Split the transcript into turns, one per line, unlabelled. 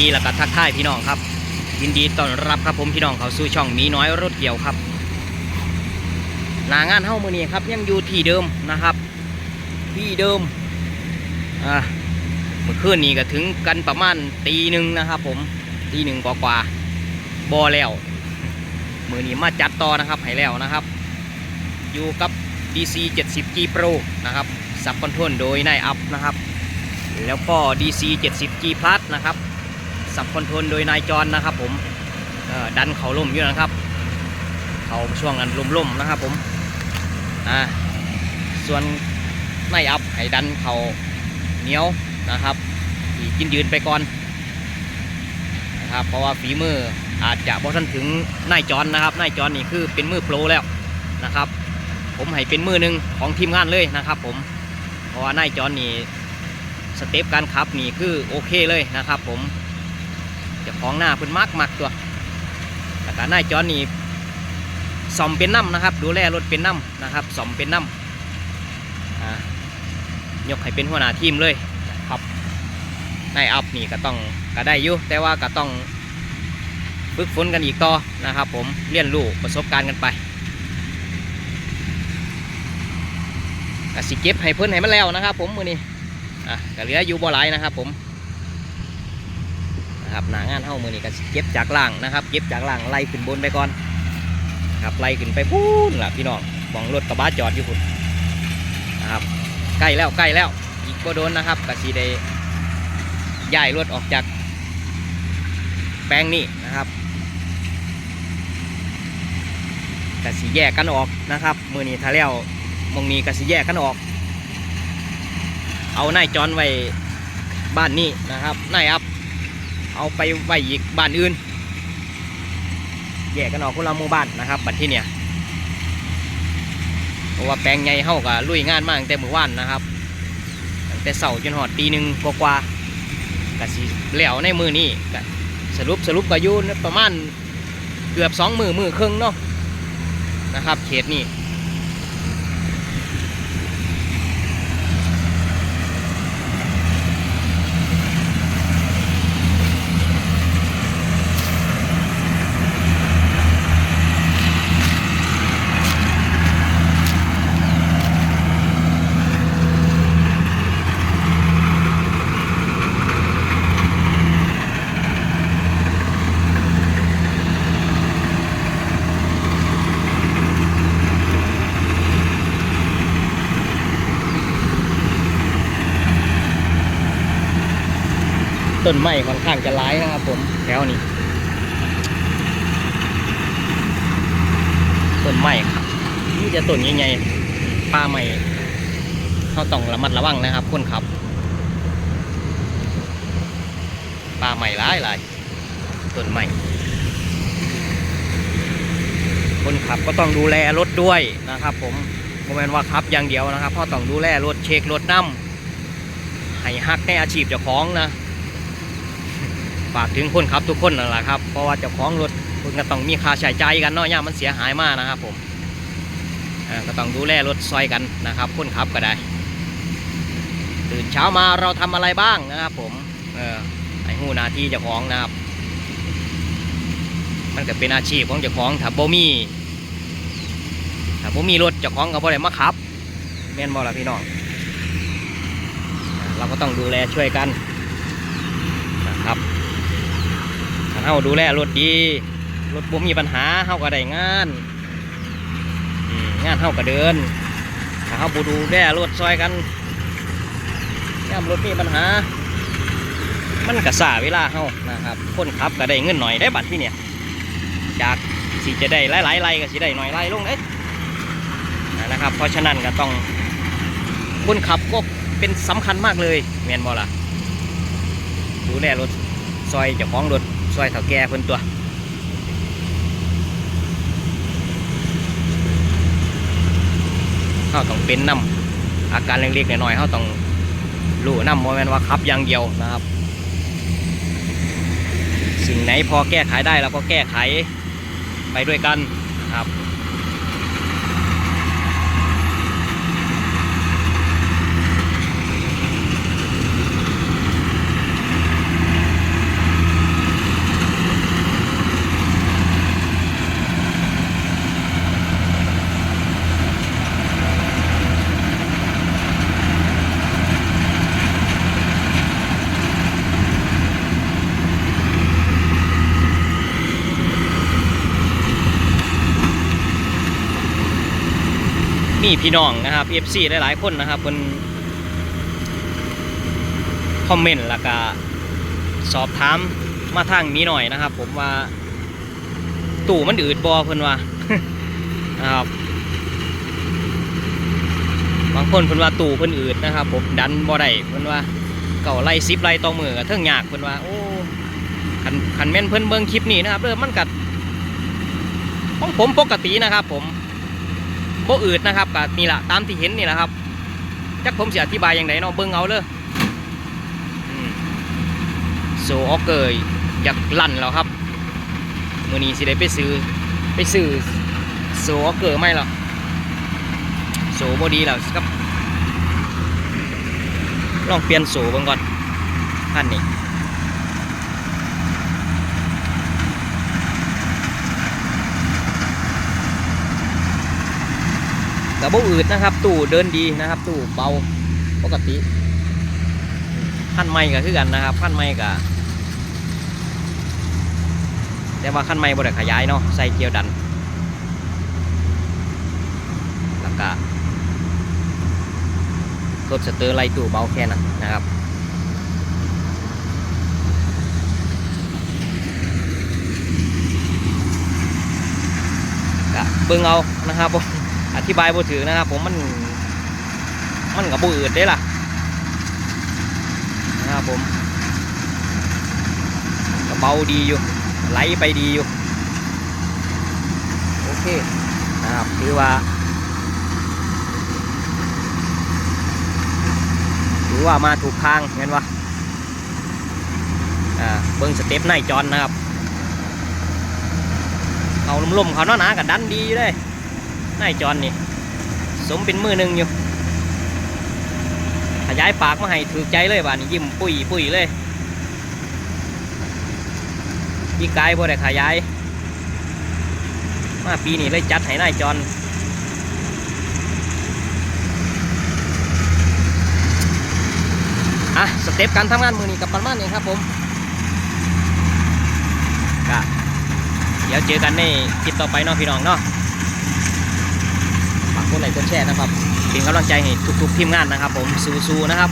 ดีแล้วก็ทักทายพี่น้องครับ ยินดีต้อนรับครับผมพี่น้องเขาสู่ช่องมีน้อยรถเกี่ยวครับหนางานเฮ้ามือนี้ครับยังอยู่ที่เดิมนะครับ ที่เดิมอ่าเมื่อคืนนี้ก็ถึงกันประมาณตีหนึ่งนะครับ ผมตีหนึ่งกว่าๆบอแล้วมือนี้มาจัดต่อนะครับให้แล้วนะครับ อยู่กับ DC 70 G Pro นะครับสับคอนโทรลโดยนายอัพนะครับ แล้วก็ DC 70 G Plus นะครับ สับคอนโทรลโดยนายจอนนะครับ ผมดันเขาล่มอยู่นะครับ เขาช่วงนั้นล่มๆนะครับ ผมอ่าส่วนนายอัพให้ดันเขาเหนียวนะครับที่กินยืนไปก่อนนะครับ เพราะว่าฝีมืออาจจะบ่ทันถึงนายจอนนะครับนายจอนนี่คือเป็นมือโปรแล้วนะครับ ผมให้เป็นมือหนึ่งของทีมงานเลยนะครับ ผมเพราะว่านายจอนนี่สเต็ปการขับนี่คือโอเคเลยนะครับ ผม จะของหน้าเพิ่นมักมักตัวแต่การนายจอนนี่ซ่อมเป็นน้ำนะครับ ดูแลรถเป็นน้ำนะครับซ่อมเป็นน้ำยกให้เป็นหัวหน้าทีมเลยครับนายอัพนี่ก็ต้องก็ได้อยู่แต่ว่าก็ต้องฝึกฝนกันอีกต่อนะครับ ผมเรียนรู้ประสบการณ์กันไปก็สิเก็บให้เพิ่นให้มันแล้วนะครับ ผมมือนี้อะก็เหลืออยู่บ่หลายนะครับ ผม นะครับหนางานเท่ามือนี้ก็เก็บจากล่างนะครับเก็บจากล่างไล่ขึ้นบนไปก่อนครับไล่ขึ้นไปพูนล่ะพี่น้องมองรถกระบะจอดอยู่พุ่นนะครับใกล้แล้วใกล้แล้วอีกบ่โดนนะครับก็สิได้ย้ายรถออกจากแปลงนี้นะครับก็สิแยกกันออกนะครับ มือนี้ถ้าแล้วมองนี้ก็สิแยกกันออก เอานายจอนไว้บ้านนี้นะครับนายอัพ เอาไปไว้อีกบ้านอื่น แยกกันออกคนละหมู่บ้านนะครับ บัดที่เนี่ยเพราะว่าแปลงใหญ่เฮาก็ลุยงานมาตั้งแต่มื้อวานนะครับตั้งแต่เสาจนหอดตีหนึ่งกว่าๆก็สิแล้วในมือนี้ก็สรุปสรุปก็อยู่ประมาณเกือบสองมือมือครึ่งเนาะนะครับ เขตนี้ ต้นไม้ค่อนข้างจะร้ายนะครับผมแถวนี้ต้นไม้ครับนี่จะต้นใหญ่ๆป่าไม้เขาต้องระมัดระวังนะครับคนขับป่าไม้ร้ายหลายต้นไม้คนขับก็ต้องดูแลรถด้วยนะครับ ผมโมเมนว่าขับอย่างเดียวนะครับพราะต้องดูแลรถเช็ครถน้ำให้ฮักในอาชีพเจ้าของนะ ฝากถึงคนขับทุกคนนั่นแหละครับเพราะว่าเจ้าของรถคุณก็ต้องมีค่าใช้จ่ายกันเนาะย่ามันเสียหายมากนะครับผมก็ต้องดูแลรถซอยกันนะครับคนขับก็ได้ตื่นเช้ามาเราทำอะไรบ้างนะครับ ผมเออไอ้หูหนาที่เจ้าของนะครับ มันก็เป็นอาชีพของเจ้าของถ้าบ่มีถ้าบ่มีรถเจ้าของก็บ่ได้มาขับแม่นบ่ล่ะพี่น้องเราก็ต้องดูแลช่วยกันนะครับ ถ้าเฮาดูแลรถดี รถบ่มีปัญหาเฮาก็ได้งานงานเฮาก็เดินถ้าเฮาบ่ดูแลรถซอยกันยามรถมีปัญหา มันก็สาเวลาเฮานะครับ คนขับก็ได้เงินหน่อยได้บัตรที่เนี่ย จากสิจะได้หลายๆไร่ก็สิได้หน่อยไร่ลงเด้นะครับ เพราะฉะนั้นก็ต้องคนขับก็เป็นสำคัญมากเลยแม่นบ่ล่ะดูแลรถซอยเจ้าของรถ ซอยเถาแก่เพิ่นตัวเขาต้องเป็นน้ำอาการเล็กๆน้อยๆเขาต้องรู้น้ำโมเมนว่าขับอย่างเดียวนะครับ สิ่งไหนพอแก้ไขได้เราก็แก้ไขไปด้วยกันนะครับ มีพี่น้องนะครับ FC หลายๆคนนะครับเพิ่นคอมเมนต์แล้วก็สอบถามมาทางนี้หน่อยนะครับ ผมว่าตู่มันอืดบอเพิ่นว่านะครับบางคนเพิ่นว่าตู่เพิ่นอืดนะครับ ผมดันบ่ได้เพิ่นว่าเก่าไล่ซิปไล่ต่อมือกับเทิงยากเพิ่นว่าโอ้คันคันแม่นเพิ่นเบิ่งคลิปนี้นะครับเริ่มมันกัดของผมปกตินะครับ ผม โบอืดนะครับก็นี่แหละตามที่เห็นนี่แหละครับจักผมสิอธิบายอย่างไรเนาะเบิ่งเอาเลยโซออกเกยอยากลั่นแล้วครับมือนี้สิได้ไปซื้อไปซื้อโซออกเกอร์ไม่หรอกโซบ่ดีแล้วครับลองเปลี่ยนโซเบิ่งก่อนท่านนี้ กระโบอืดนะครับ ตู้เดินดีนะครับ ตู้เบาปกติขั้นไม่ก็คือกันนะครับขั้นไม่ก็แต่ว่าขั้นไม่บริขยายเนาะใส่เกียวดัน แล้วก็กดสเตอร์ไล่ตู้เบาแค่นั้นนะครับก็เบิ่งเอานะครับผม อธิบายบ่ถือนะครับ ผมมัน มันกับบืดได้ล่ะนะครับผมก็เบาดีอยู่ไหลไปดีอยู่โอเคนะครับถือว่า ถือว่ามาถูกทางเห็นปะอ่าเบิ้งสเต็ปในจอนนะครับเอาลมๆเขาหน้าๆกับดันดีเลย นายจอนนี่ สมเป็นมือหนึ่งอยู่ ขยายปากมาให้ถือใจเลยบ้านี่ยิ้มปุยปุยเลยพี่กายบ่ได้ขยาย มาปีนี้เลยจัดให้นายจอนอะสเต็ปการทำงานมือนี้กับประมาณนี้ครับผมก็เดี๋ยวเจอกันในคลิปต่อไปเนาะพี่น้องเนาะ กดไลค์กดแชร์นะครับเป็นกำลังใจให้ทุกๆทีมงานนะครับ ผมสู้ๆนะครับ